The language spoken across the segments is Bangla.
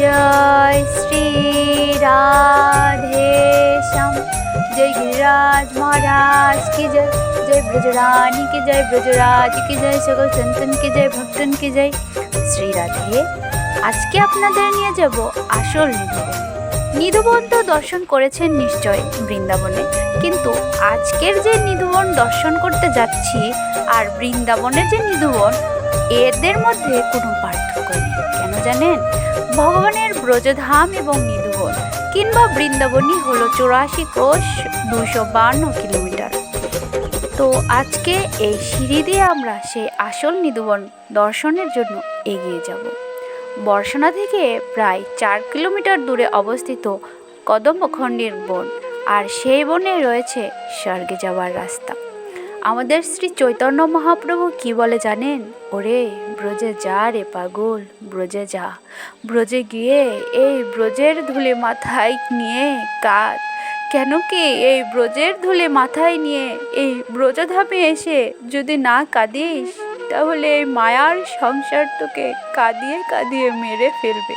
জয় শ্রী রাধেশম জয় গিরিরাজ মহারাজ কি জয়? জয় ব্রজরানী কি জয়? ব্রজরাজ কি জয়? সকল সন্তান কি জয়? ভক্তন কি জয়? শ্রী রাধে, আজকে আপনাদের নিয়ে যাব আসল নিধুবন নিধুবন তো দর্শন করেছেন নিশ্চয় বৃন্দাবনে। কিন্তু আজকের যে নিধুবন দর্শন করতে যাচ্ছি আর বৃন্দাবনের যে নিধুবন এদের মধ্যে কোনো পার্থক্য নেই। কেন জানেন? ভগবানের ব্রজধাম এবং নিধুবন, কিংবা বৃন্দাবনই হলো চৌরাশি ক্রোশ দুশো বান্ন কিলোমিটার। তো আজকে এই সিঁড়ি দিয়ে আমরা সেই আসল নিধুবন দর্শনের জন্য এগিয়ে যাব। বর্ষণা থেকে প্রায় চার কিলোমিটার দূরে অবস্থিত কদম্বখণ্ডের বন, আর সেই বনে রয়েছে স্বর্গে যাওয়ার রাস্তা। আমাদের শ্রী চৈতন্য মহাপ্রভু কি বলে জানেন? ওরে ব্রজে যা রে পাগল, ব্রজে যা। ব্রজে গিয়ে এই ব্রজের ধুলে মাথায় নিয়ে কাঁদ। কেন কি এই ব্রজের ধুলে মাথায় নিয়ে এই ব্রজধামে এসে যদি না কাঁদিস, তাহলে এই মায়ার সংসার তোকে কাঁদিয়ে কাঁদিয়ে মেরে ফেলবে।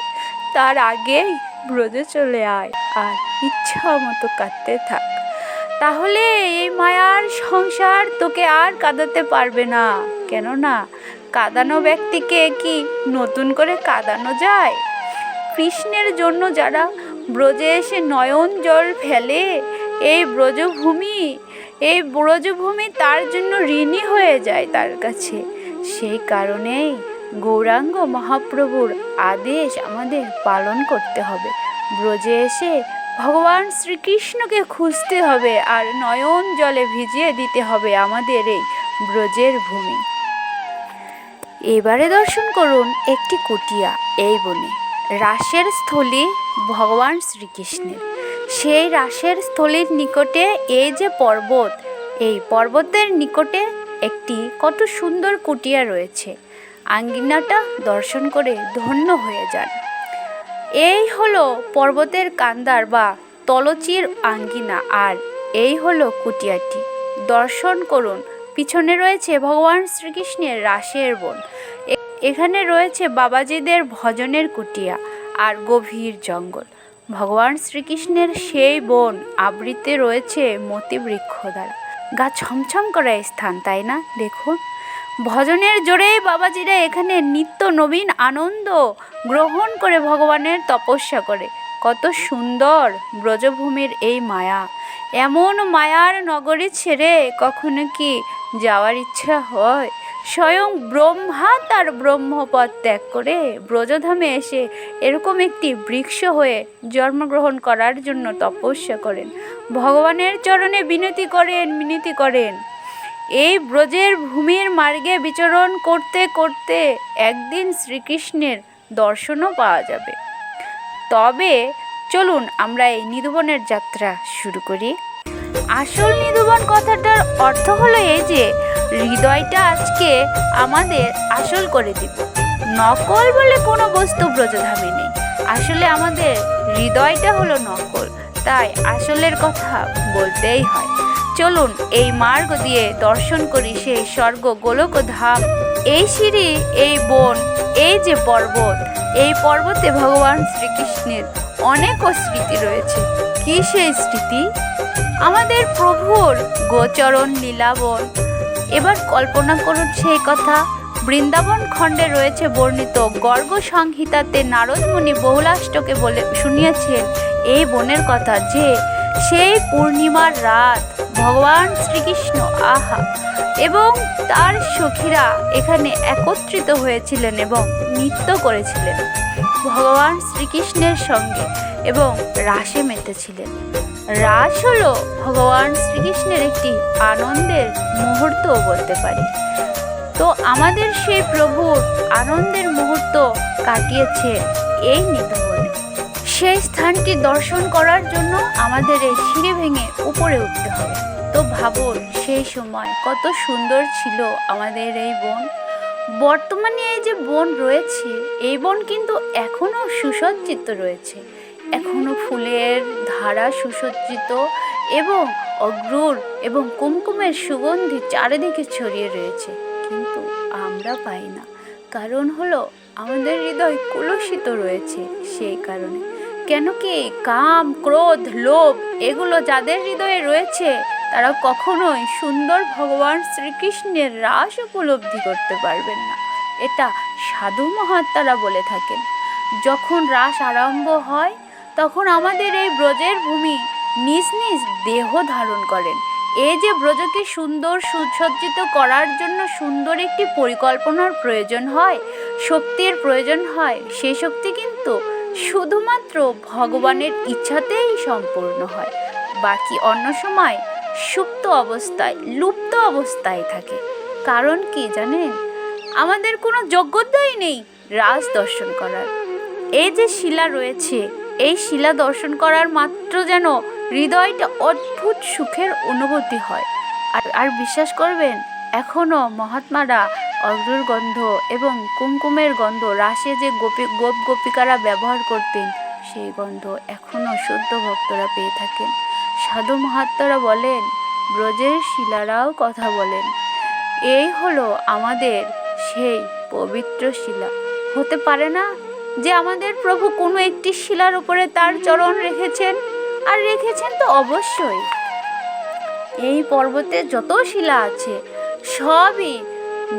তার আগেই ব্রজে চলে আয় আর ইচ্ছা মতো কাঁদতে থাক। তাহলে এই মায়ার সংসার তোকে আর কাঁদাতে পারবে না। কেননা কাঁদানো ব্যক্তিকে কি নতুন করে কাঁদানো যায়? কৃষ্ণের জন্য যারা ব্রজে এসে নয়ন জল ফেলে, এই ব্রজভূমি এই ব্রজভূমি তার জন্য ঋণী হয়ে যায় তার কাছে। সেই কারণেই গৌরাঙ্গ মহাপ্রভুর আদেশ আমাদের পালন করতে হবে। ব্রজে এসে ভগবান শ্রীকৃষ্ণকে খুঁজতে হবে আর নয়ন জলে ভিজিয়ে দিতে হবে আমাদের এই ব্রজের ভূমি। এবারে দর্শন করুন একটি কুটিয়া, এই বনে। রাসের স্থলী ভগবান শ্রীকৃষ্ণের। সেই রাসের স্থলীর নিকটে এই যে পর্বত, এই পর্বতের নিকটে একটি কত সুন্দর কুটিয়া রয়েছে। আঙ্গিনাটা দর্শন করে ধন্য হয়ে যান। এই হলো পর্বতের কান্দার বা তলচির আঙ্গিনা, আর এই হলো কুটিয়াটি। দর্শন করুন পিছনে রয়েছে ভগবান শ্রীকৃষ্ণের রাসের বন। এখানে রয়েছে বাবাজিদের ভজনের কুটিয়া আর গভীর জঙ্গল। ভগবান শ্রীকৃষ্ণের সেই বন আবৃতে রয়েছে মতি বৃক্ষ দ্বারা। গা ছমছম করা স্থান, তাই না? দেখুন। ভজনের জোরেই বাবাজিরা এখানে নিত্য নবীন আনন্দ গ্রহণ করে ভগবানের তপস্যা করে। কত সুন্দর ব্রজভূমির এই মায়া। এমন মায়ার নগরী ছেড়ে কখনো কি যাওয়ার ইচ্ছা হয়? স্বয়ং ব্রহ্মা তার ব্রহ্মপদ ত্যাগ করে ব্রজধামে এসে এরকম একটি বৃক্ষ হয়ে জন্মগ্রহণ করার জন্য তপস্যা করেন। ভগবানের চরণে বিনতি করেন বিনতি করেন। এই ব্রজের ভূমির মার্গে বিচরণ করতে করতে একদিন শ্রীকৃষ্ণের দর্শনও পাওয়া যাবে। তবে চলুন আমরা এই নিধুবনের যাত্রা শুরু করি। আসল নিধুবন কথাটার অর্থ হলো এই যে, হৃদয়টা আজকে আমাদের আসল করে দিব নকল বলে কোনো বস্তু ব্রজধামে নেই। আসলে আমাদের হৃদয়টা হলো নকল, তাই আসলের কথা বলতেই হয়। চলুন এই মার্গ দিয়ে দর্শন করি সেই স্বর্গ গোলক ধাম। এই সিঁড়ি, এই বন, এই যে পর্বত, এই পর্বতে ভগবান শ্রীকৃষ্ণের অনেক স্মৃতি রয়েছে। কি সেই স্মৃতি? আমাদের প্রভুর গোচরণ লীলাবন এবার কল্পনা করুন সেই কথা। বৃন্দাবন খণ্ডে রয়েছে বর্ণিত গর্গ সংহিতাতে নারদ মুনি বহুলাষ্টকে বলে শুনিয়েছেন এই বনের কথা যে, সেই পূর্ণিমার রাত ভগবান শ্রীকৃষ্ণ আহা, এবং তার সখীরা এখানে একত্রিত হয়েছিলেন এবং নৃত্য করেছিলেন। ভগবান শ্রীকৃষ্ণের সঙ্গে এবং রাসে মেতেছিলেন। রাস হলো ভগবান শ্রীকৃষ্ণের একটি আনন্দের মুহূর্তও বলতে পারি। তো আমাদের সেই প্রভুর আনন্দের মুহূর্ত কাটিয়েছে এই নিধবনে সেই স্থানটি দর্শন করার জন্য আমাদের এই সিঁড়ি ভেঙে উপরে উঠতে হবে। তো ভাবুন, সেই সময় কত সুন্দর ছিল আমাদের এই বন। বর্তমানে এই যে বন রয়েছে, এই বন কিন্তু এখনও সুসজ্জিত রয়েছে। এখনও ফুলের ধারা সুসজ্জিত এবং অগ্রুর এবং কুমকুমের সুগন্ধি চারিদিকে ছড়িয়ে রয়েছে। কিন্তু আমরা পাই না। কারণ হলো, আমাদের হৃদয় কলুষিত রয়েছে সেই কারণে। কেন কি কাম, ক্রোধ, লোভ, এগুলো যাদের হৃদয়ে রয়েছে তারা কখনোই সুন্দর ভগবান শ্রীকৃষ্ণের রাস উপলব্ধি করতে পারবেন না। এটা সাধু মহাত্মারা বলে থাকেন। যখন রাস আরম্ভ হয়, তখন আমাদের এই ব্রজের ভূমি নিজ নিজ দেহ ধারণ করেন। এই যে ব্রজকে সুন্দর সুসজ্জিত করার জন্য সুন্দর একটি পরিকল্পনার প্রয়োজন হয়, শক্তির প্রয়োজন হয় সেই শক্তি কিন্তু শুধুমাত্র ভগবানের ইচ্ছাতেই সম্পূর্ণ হয়। বাকি অন্য সময় সুপ্ত অবস্থায়, লুপ্ত অবস্থায় থাকে। কারণ কি জানেন? আমাদের কোনো যোগ্যতাই নেই রাজ দর্শন করার। এই যে শিলা রয়েছে, এই শিলা দর্শন করার মাত্র যেন হৃদয়টা অদ্ভুত সুখের অনুভূতি হয়। আর আর বিশ্বাস করবেন এখনও মহাত্মারা অগ্রুর গন্ধ এবং কুমকুমের গন্ধ রাসে যে গোপী, গোপ গোপিকারা ব্যবহার করতেন সেই গন্ধ এখনও শুদ্ধ ভক্তরা পেয়ে থাকেন। সাধু মহাত্মারা বলেন, ব্রজের শিলারাও কথা বলেন। এই হলো আমাদের সেই পবিত্র শিলা। হতে পারে না যে আমাদের প্রভু কোনো একটি শিলার উপরে তার চরণ রেখেছেন, আর রেখেছেন তো অবশ্যই। এই পর্বতে যত শিলা আছে, সবই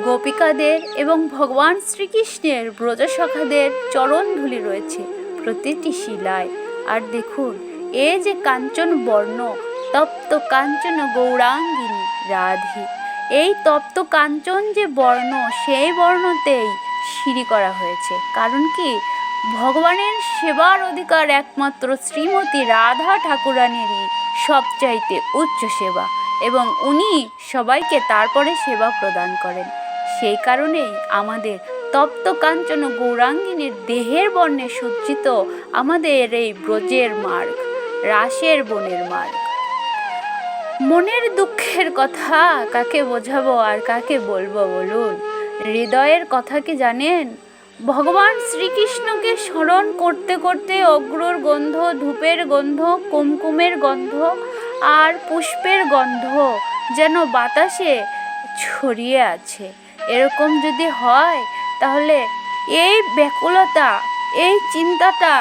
গোপিকাদের এবং ভগবান শ্রীকৃষ্ণের ব্রজসখাদের চরণ ধুলি রয়েছে। প্রতিটি শিলায় আর দেখুন, এ যে কাঞ্চন বর্ণ, তপ্ত কাঞ্চন গৌরাঙ্গিনী রাধি। এই তপ্ত কাঞ্চন যে বর্ণ, সেই বর্ণতেই সিঁড়ি করা হয়েছে। কারণ কি? ভগবানের সেবার অধিকার একমাত্র শ্রীমতী রাধা ঠাকুরানীরই সবচাইতে উচ্চ সেবা, এবং উনি সবাইকে তারপরে সেবা প্রদান করেন। সেই কারণেই আমাদের তপ্ত কাঞ্চন গৌরাঙ্গিনীর দেহের বর্ণে সজ্জিত আমাদের এই ব্রজের মার্গ, রাসের বনের মার্গ। মনের দুঃখের কথা কাকে বোঝাবো আর কাকে বলব বলুন? হৃদয়ের কথা কি জানেন? ভগবান শ্রীকৃষ্ণকে স্মরণ করতে করতে অগ্রর গন্ধ, ধূপের গন্ধ, কুমকুমের গন্ধ আর পুষ্পের গন্ধ যেন বাতাসে ছড়িয়ে আছে। এরকম যদি হয় তাহলে এই ব্যাকুলতা, এই চিন্তাটা,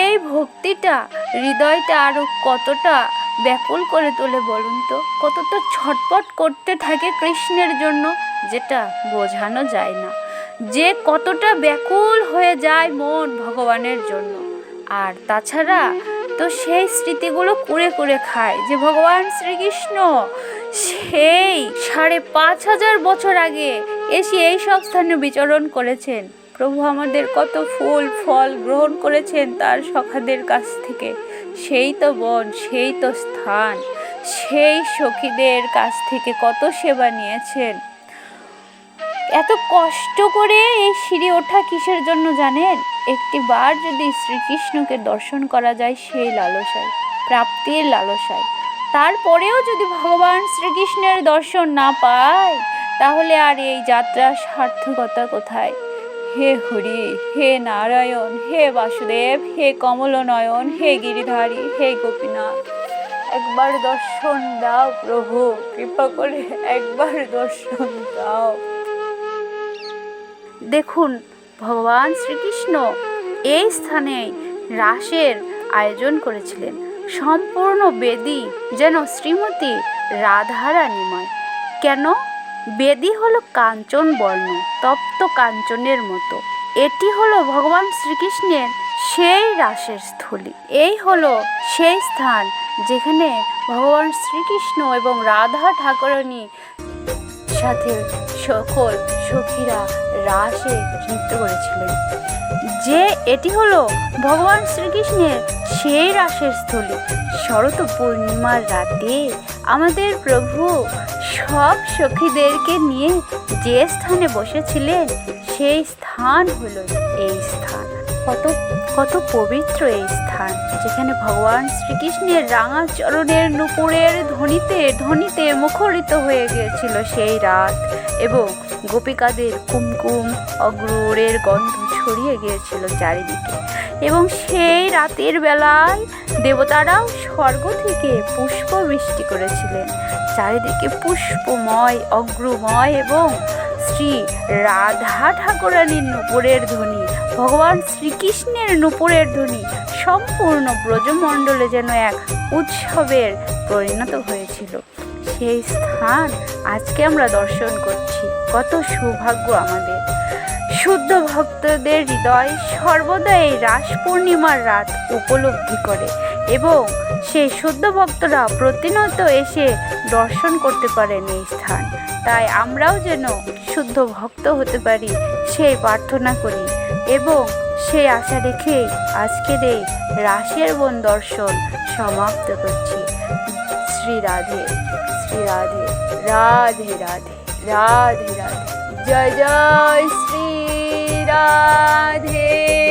এই ভক্তিটা, হৃদয়টা আরও কতটা ব্যাকুল করে তোলে বলুন তো? কতটা ছটপট করতে থাকে কৃষ্ণের জন্য যেটা বোঝানো যায় না। যে কতটা ব্যাকুল হয়ে যায় মন ভগবানের জন্য। আর তাছাড়া তো সেই স্মৃতিগুলো কুড়ে কুড়ে খায় যে ভগবান শ্রীকৃষ্ণ সেই সাড়ে পাঁচ হাজার বছর আগে এসে এই সব স্থানে বিচরণ করেছেন। প্রভু আমাদের কত ফুল, ফল গ্রহণ করেছেন তার সখাদের কাছ থেকে। সেই তো বন, সেই তো স্থান, সেই সখীদের কাছ থেকে কত সেবা নিয়েছেন। এত কষ্ট করে এই সিঁড়ি ওঠা কিসের জন্য জানেন? একটি বার যদি শ্রীকৃষ্ণকে দর্শন করা যায় সেই লালসায়, প্রাপ্তির লালসায়। তারপরেও যদি ভগবান শ্রীকৃষ্ণের দর্শন না পায় তাহলে আর এই যাত্রার সার্থকতা কোথায়? হে হরি, হে নারায়ণ, হে বাসুদেব, হে কমলনয়ন, হে গিরিধারী, হে গোপীনাথ, একবার দর্শন দাও প্রভু, কৃপা করে একবার দর্শন দাও। দেখুন, ভগবান শ্রীকৃষ্ণ এই স্থানে রাসের আয়োজন করেছিলেন। সম্পূর্ণ বেদি যেন শ্রীমতী রাধারানীময়। কেন? বেদি হলো কাঞ্চন বর্ণ, তপ্ত কাঞ্চনের মতো। এটি হলো ভগবান শ্রীকৃষ্ণের সেই রাসের স্থলী। এই হলো সেই স্থান যেখানে ভগবান শ্রীকৃষ্ণ এবং রাধা ঠাকুরণী সাথে সকল সখীরা রাসে নৃত্য করেছিলেন যে এটি হলো ভগবান শ্রীকৃষ্ণের সেই রাসের স্থলী। শরৎ পূর্ণিমার রাতে আমাদের প্রভু সব সখীদেরকে নিয়ে যে স্থানে বসেছিলেন, সেই স্থান হলো এই স্থান। কত কত পবিত্র এই স্থান, যেখানে ভগবান শ্রীকৃষ্ণের রাঙা চরণের নুপুরের ধ্বনিতে ধ্বনিতে মুখরিত হয়ে গিয়েছিল সেই রাত এবং গোপিকাদের কুমকুম অগ্রুরের গন্ধ ছড়িয়ে গিয়েছিল চারিদিকে। এবং সেই রাতের বেলায় দেবতারাও স্বর্গ থেকে পুষ্প বৃষ্টি করেছিলেন। চারিদিকে পুষ্পময়, অগ্রময় এবং শ্রী রাধা ঠাকুরানীর নুপুরের ধ্বনি ভগবান শ্রীকৃষ্ণের নুপুরের ধ্বনি সম্পূর্ণ ব্রজমণ্ডলে যেন এক উৎসবের পরিণত হয়েছিল। সেই স্থান আজকে আমরা দর্শন করছি। কত সৌভাগ্য আমাদের। শুদ্ধ ভক্তদের হৃদয় সর্বদা এই রাস পূর্ণিমার রাত উপলব্ধি করে এবং সেই শুদ্ধ ভক্তরা প্রতিনিয়ত এসে দর্শন করতে পারেন এই স্থান। তাই আমরাও যেন শুদ্ধ ভক্ত হতে পারি সেই প্রার্থনা করি। এবং সেই আশা রেখেই আজকের এই রাসের বন দর্শন সমাপ্ত করছি। শ্রী রাধে শ্রী রাধে রাধে রাধে রাধে রাধে। জয় জয়, শ্রী রাধে।